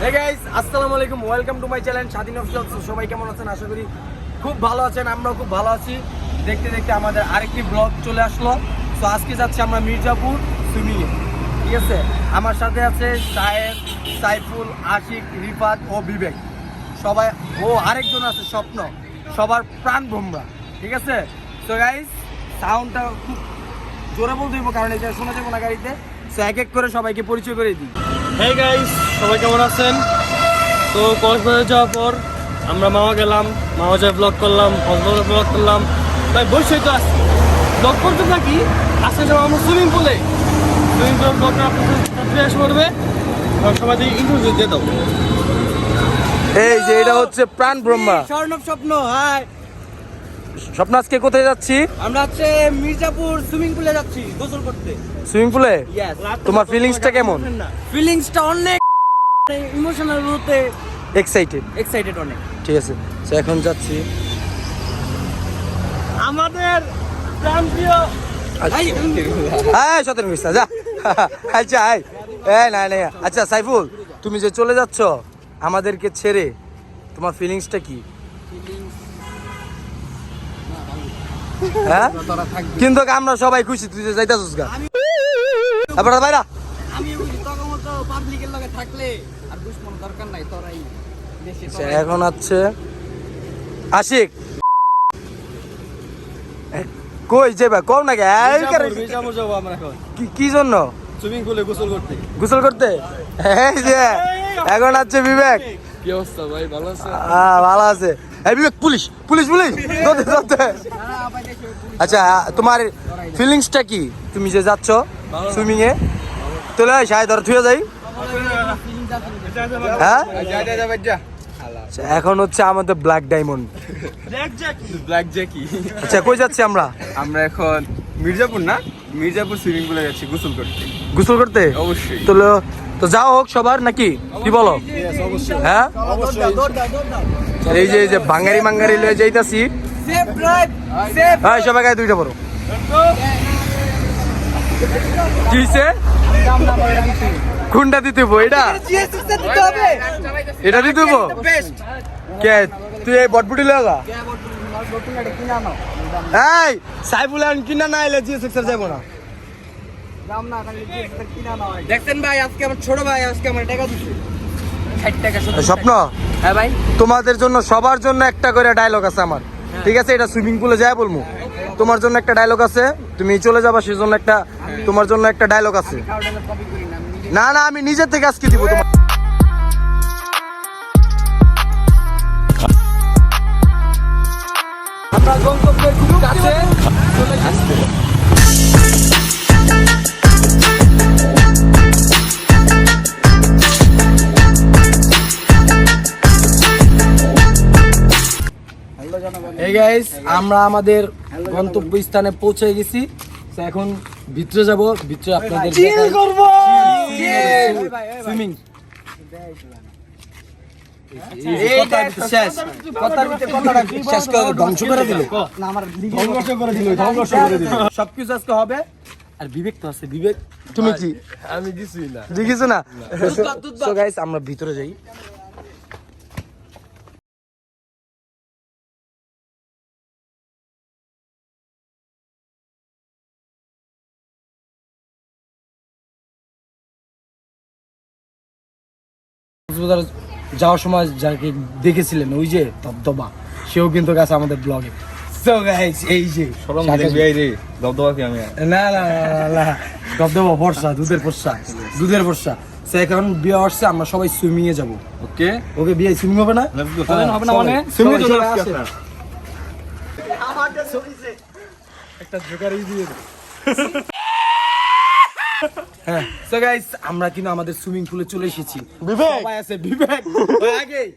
Guys আসসালামু আলাইকুম। Welcome to my channel Swadhin official সবাই কেমন আছেন? আশা করি খুব ভালো আছেন, আমরাও খুব ভালো আছি। দেখতে দেখতে আমাদের আরেকটি ব্লগ চলে আসলো। তো আজকে যাচ্ছি আমরা মির্জাপুর সুমিয়ে। ঠিক আছে? আমার সাথে আছে সাহেব সাইফুল, আশিক, রিফাত ও বিবেক। সবাই, ও আরেকজন আছে, স্বপ্ন। সবার প্রাণ ভ্রমরা ঠিক আছে? তো গাইস সাউন্ডটা খুব জোরে বলতে হইব, কারণ এটা শোনা যাব না গাড়িতে। তো এক এক করে সবাইকে পরিচয় করে দিই। হেই গাইস সবাই কেমন আছেন? তো কক্সবাজার যাওয়ার পর আমরা মামা গেলাম মামা যায় ব্লগ করলাম কক্সবাজার ব্লগ করলাম। তাই বসেই তো আসছি। ব্লগ করতে থাকি আজকে যাব আমরা সুইমিং পুলে সুইমিং পুলের ব্লগটা আপনাদের এসে পড়বে সবাই দিয়ে ইন্টারভিউ দিয়ে দাও এই যে এটা হচ্ছে প্রাণ ব্রহ্মা। স্বর্ণব স্বপ্ন হাই। স্বপ্ন আজকে কোথায় যাচ্ছি? আমরা হচ্ছে মির্জাপুর সুইমিং পুলে যাচ্ছি গোসল করতে। সুইমিং পুলে? তোমার ফিলিংসটা কেমন? ফিলিংসটা অনেক ইমোশনাল হতে এক্সাইটেড এক্সাইটেড অনেক। ঠিক আছে তো এখন যাচ্ছি। আমাদের প্রাণপ্রিয় হ্যাঁ সতেরো মিনিট যা আচ্ছা আয় এই না না আচ্ছা সাইফুল তুমি যে চলে যাচ্ছ আমাদেরকে ছেড়ে তোমার ফিলিংসটা কি? হ্যাঁ? কিন্তু আমরা সবাই খুশি তুই যে যাইতাছিস গা। তারপরে বাইরা। আমি পাবলিকের লগে থাকলে আর দুশ্মন দরকার নাই তোরাই দেশে এখন আছে আশিক। কই যাবে কম নাকি? কি- কি জন্য? সুইমিং পুলে গোসল করতে। গোসল করতে? এই যে এখন আছে বিবেক। কি অবস্থা ভাই? ভালো আছে? আহ, ভালো আছে। এই বিবেক পুলিশ পুলিশ পুলিশ! ধরতে ধরতে। আচ্ছা তোমার ফিলিংসটা কি? তুমি যে যাচ্ছ সুইমিং এ তোলে সাই ধর থুয়ে যাই। হ্যাঁ? আচ্ছা, এখন হচ্ছে আমাদের ব্ল্যাক ডায়মন্ড ব্ল্যাক জ্যাকি আচ্ছা কই যাচ্ছি আমরা? আমরা এখন মির্জাপুর না? মির্জাপুর সুইমিং পুলে যাচ্ছি গোসল করতে। গোসল করতে? অবশ্যই। তো লো- তো যাও হোক সবার, নাকি? কি বলো? হ্যাঁ? এই যে এই যে, বাঙালি মাঙ্গারি লয়ে যাইতাছি। হ্যাঁ সবাই গায়ে দুইটা বড় কিসে কোনটা দিতে এটা এটা দিতে কে? তুই এই বটবুটি লাগা এই, সাইফুল কিনা না আইলে জিএস এক্সার যাব না দাম না খালি জিএসএস কিনা নাও দেখছেন ভাই আজকে আমার ছোট ভাই আজকে আমার টাকা দিছে। 60 টাকা শুধু স্বপ্ন? হ্যাঁ ভাই। তোমাদের জন্য সবার জন্য একটা করে ডায়লগ আছে আমার। ঠিক আছে এটা সুইমিং পুলে যায় বলব তোমার জন্য একটা ডায়লগ আছে তুমি চলে যাবা সেজন্য একটা তোমার জন্য একটা ডায়লগ আছে। না আমি না আমি নিজের থেকে আজকে দিব তোমার। আমরা গন্তব্যের খুব কাছে চলে এসেছি। Guys, আমরা আমাদের গন্তব্য স্থানে পৌঁছে গেছি। তো এখন ভিতরে যাব ভিতরে আপনাদের চিল করব! সুইমিং সবকিছু আজকে হবে। আর বিবেক তো আছে বিবেক। তুমি কি? আমি কিছুই না। দেখিছো না? আমরা ভিতরে যাই। কক্সবাজার যাওয়ার সময় যাকে দেখেছিলেন ওই যে দবদবা সেও কিন্তু গেছে আমাদের ব্লগে সো গাইস এই যে রে দবদবা কি আমি? না দবদবা বর্ষা দুধের বর্ষা দুধের বর্ষা। সে এখন বিয়ে আসছে আমরা সবাই সুইমিং এ যাব। ওকে? ওকে বিয়ে সুইমিং হবে না? হবে না মানে? একটা জোগাড়ই দিয়ে দে। হ্যাঁ। So guys, আমরা কিন্তু আমাদের সুইমিং পুলে চলে এসেছি। সবাই আছে বিবেক! ওই আগেই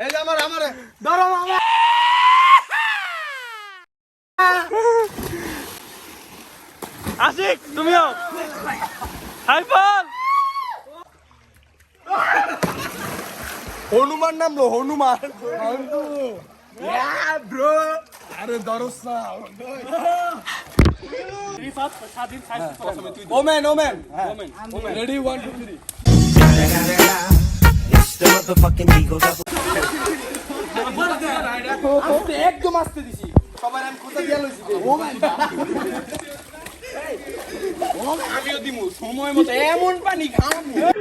এই আমার আমার। ধরো মামা আশিক তুমিও। হাইফাল হনুমান নামলো হনুমান। ব্রো ওমেন women. Ready one two three একদম আসতে দিছি। সবাই আমি কোথা দিয়ে লইছি আমিও দিমু। সময় মতো এমন পানি খাওয়াবো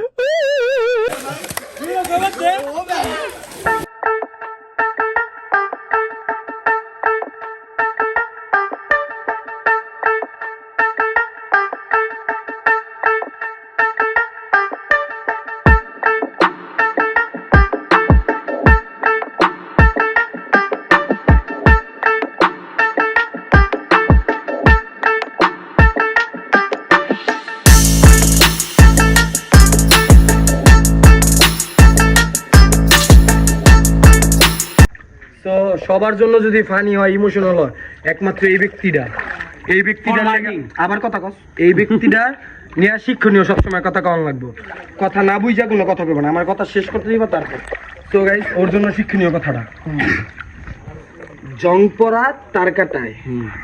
সবার জন্য যদি ফানি হয় ইমোশনাল হয় একমাত্র এই ব্যক্তিটা। এই ব্যক্তিটা আবার কথা কস। এই ব্যক্তিটা নিয়ে শিক্ষণীয় সবসময় কথা কম লাগবো। কথা না বুঝা কোনো কথা কইব না। আমার কথা শেষ করতে দিব তারপর। তো গাইস ওর জন্য শিক্ষণীয় কথাটা। জং পরা তার কাটায়।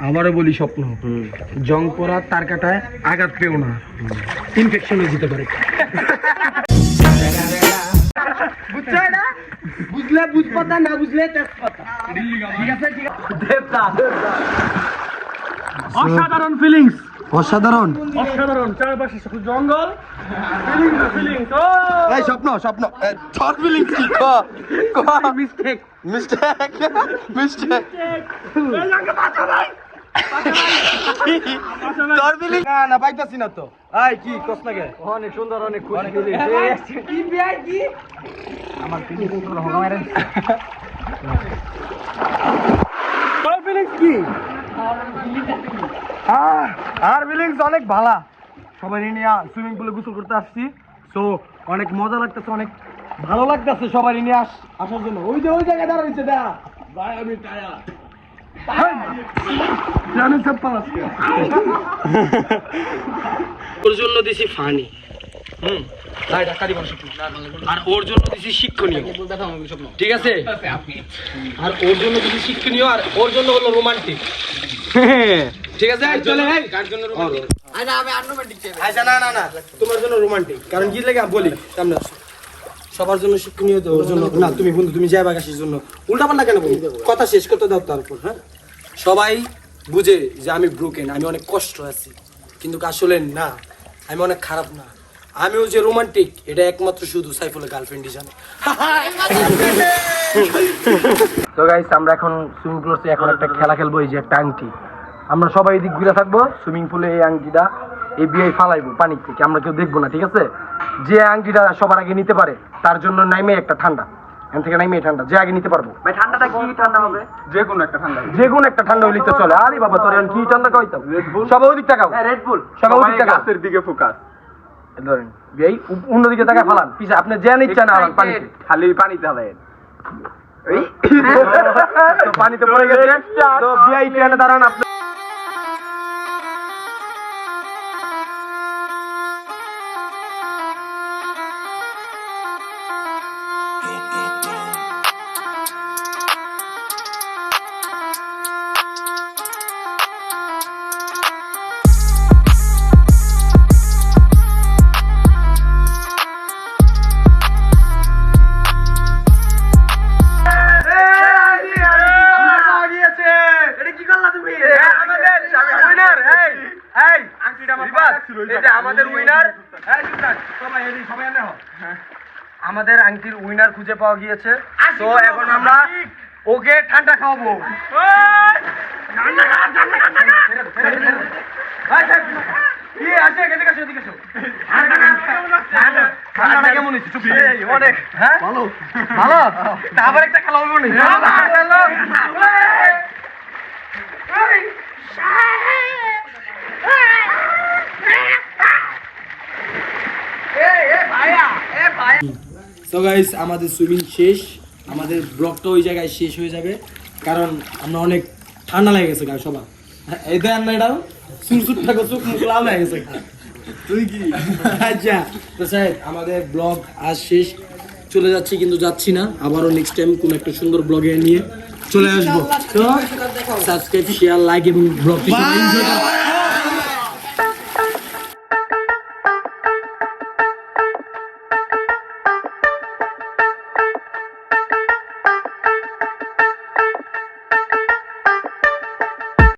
আবারও বলি স্বপ্ন। জং পরা তার কাটায় আঘাত পেও না। ইনফেকশন হয়ে যেতে পারে। বুঝছ এটা বুঝলে বুঝপাতা না বুঝলে তেজপাতা ঠিক আছে ঠিক আছে। দেবতা অসাধারণ ফিলিংস অসাধারণ। অসাধারণ চারপাশে শুধু জঙ্গল এই স্বপ্ন স্বপ্ন। থর ফিলিং কি? ক ক। মিস্টেক মিস্টেক মিস্টেক না না পাইতাছি না তো আই কি কস না গে অনেক সুন্দর অনেক খুশি কি বিয়াই কি আমার পিছনে কুকুর হগামারে তোর ফিলিংস কি আর ফিলিংস অনেক ভালা সবাই নিয়ে সুইমিং পুলে গোসল করতে আসছি। তো অনেক মজা লাগতেছে অনেক ভালো লাগতেছে সবাই নিয়ে আস আসার জন্য। ওই যে ওই জায়গায় দাঁড়াইছে দা ভাই আমি টায়ার ওর জন্য দিছি ফানি। হুম? আর ওর জন্য দিছি শিক্ষণীয়। ঠিক আছে? আর ওর জন্য দিছি শিক্ষণীয় আর ওর জন্য হলো রোমান্টিক ঠিক আছে? চলে কার জন্য রোমান্টিক আচ্ছা না না না তোমার জন্য রোমান্টিক কারণ কি লাগে? বলি সামনে। সবার জন্য শিক্ষণীয় তো ওর জন্য। না তুমি বন্ধু তুমি যাই বাগাসের জন্য। উল্টা পাল্টা কেন বলি? কথা শেষ করতে দাও তারপর হ্যাঁ? সবাই বুঝে যে আমি ব্রোকেন আমি অনেক কষ্ট আছি। কিন্তু আসলে না, আমি অনেক খারাপ না। আমিও যে রোমান্টিক এটা একমাত্র শুধু সাইফুলের গার্লফ্রেন্ডই জানে। তো গাইস আমরা এখন সুইমিং পুল এখন একটা খেলা খেলব, এই যে একটা আংটি। আমরা সবাই এদিক ঘুরে থাকব সুইমিং পুলে এই আংটিটা, এই বিয়ে ফালাইবো পানির থেকে। আমরা কেউ দেখব না, ঠিক আছে? যে আংটিটা সবার আগে নিতে পারে, তার জন্য নাইমে একটা ঠান্ডা। এখান থেকে নাইমে ঠান্ডা যে আগে নিতে পারব। ভাই ঠান্ডাটা কি ঠান্ডা হবে? যে কোনো একটা ঠান্ডা যে কোনো একটা ঠান্ডা হইলে তো চলে। আরে বাবা তোর কি ঠান্ডা খাইতাম সবাই ওদিক তাকাও। রেড বুল সবাই ওদিক তাকাও। গাছের দিকে ফোকাস ধরেন এই অন্যদিকে তাকায় ফালান। পিছে আপনি যে নিচ্ছে না পানিতে। খালি পানিতে হালাই পানিতে পড়ে গেছে। তো বিআই ট্রেনে দাঁড়ান আপনি আমাদের উইনার আমাদের আংটির উইনার খুঁজে পাওয়া গিয়েছে তো এখন আমরা ওকে ঠান্ডা খাওয়াবো এদিকে আসো এদিকে আসো ঠান্ডাটা কেমন হয়েছে চুপ অনেক হ্যাঁ ভালো ভালো তা আবার একটা খেলা হবে না তো গাইস আমাদের সুইমিং শেষ। আমাদের ব্লগটা ওই জায়গায় শেষ হয়ে যাবে। কারণ আমরা অনেক ঠান্ডা লেগে গেছে গা সবার। এই দেন না এটাও সুরসুর থাকো চোখ মুখ লাল হয়ে গেছে। তুই কি? আচ্ছা তো স্যার আমাদের ব্লগ আজ শেষ। চলে যাচ্ছি কিন্তু যাচ্ছি না। আবারও নেক্সট টাইম কোনো একটা সুন্দর ব্লগে নিয়ে চলে আসব। তো সাবস্ক্রাইব শেয়ার লাইক এবং ব্লগটি এনজয়